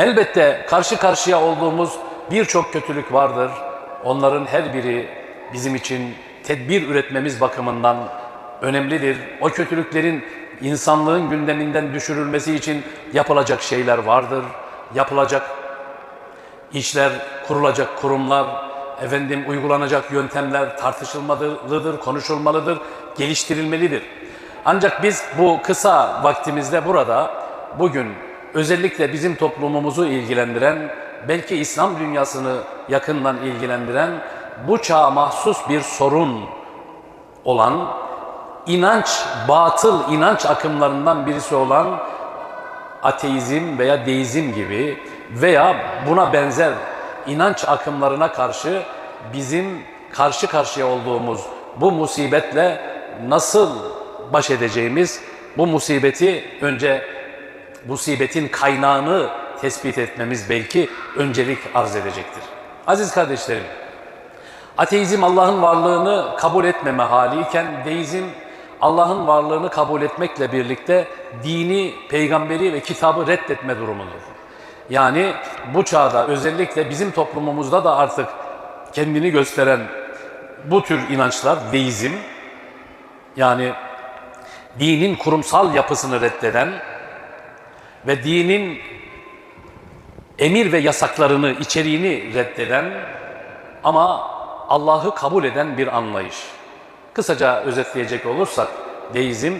Elbette karşı karşıya olduğumuz birçok kötülük vardır. Onların her biri bizim için tedbir üretmemiz bakımından önemlidir. O kötülüklerin insanlığın gündeminden düşürülmesi için yapılacak şeyler vardır. Yapılacak işler, kurulacak kurumlar, efendim uygulanacak yöntemler tartışılmalıdır, konuşulmalıdır, geliştirilmelidir. Ancak biz bu kısa vaktimizde burada bugün özellikle bizim toplumumuzu ilgilendiren, belki İslam dünyasını yakından ilgilendiren bu çağa mahsus bir sorun olan inanç, batıl inanç akımlarından birisi olan ateizm veya deizm gibi veya buna benzer inanç akımlarına karşı bizim karşı karşıya olduğumuz bu musibetle nasıl baş edeceğimiz, bu musibeti önce musibetin kaynağını tespit etmemiz belki öncelik arz edecektir. Aziz kardeşlerim, Ateizm Allah'ın varlığını kabul etmeme haliyken deizm Allah'ın varlığını kabul etmekle birlikte dini, peygamberi ve kitabı reddetme durumudur. Yani bu çağda özellikle bizim toplumumuzda da artık kendini gösteren bu tür inançlar deizm yani dinin kurumsal yapısını reddeden ve dinin emir ve yasaklarını, içeriğini reddeden ama Allah'ı kabul eden bir anlayış. Kısaca özetleyecek olursak deizm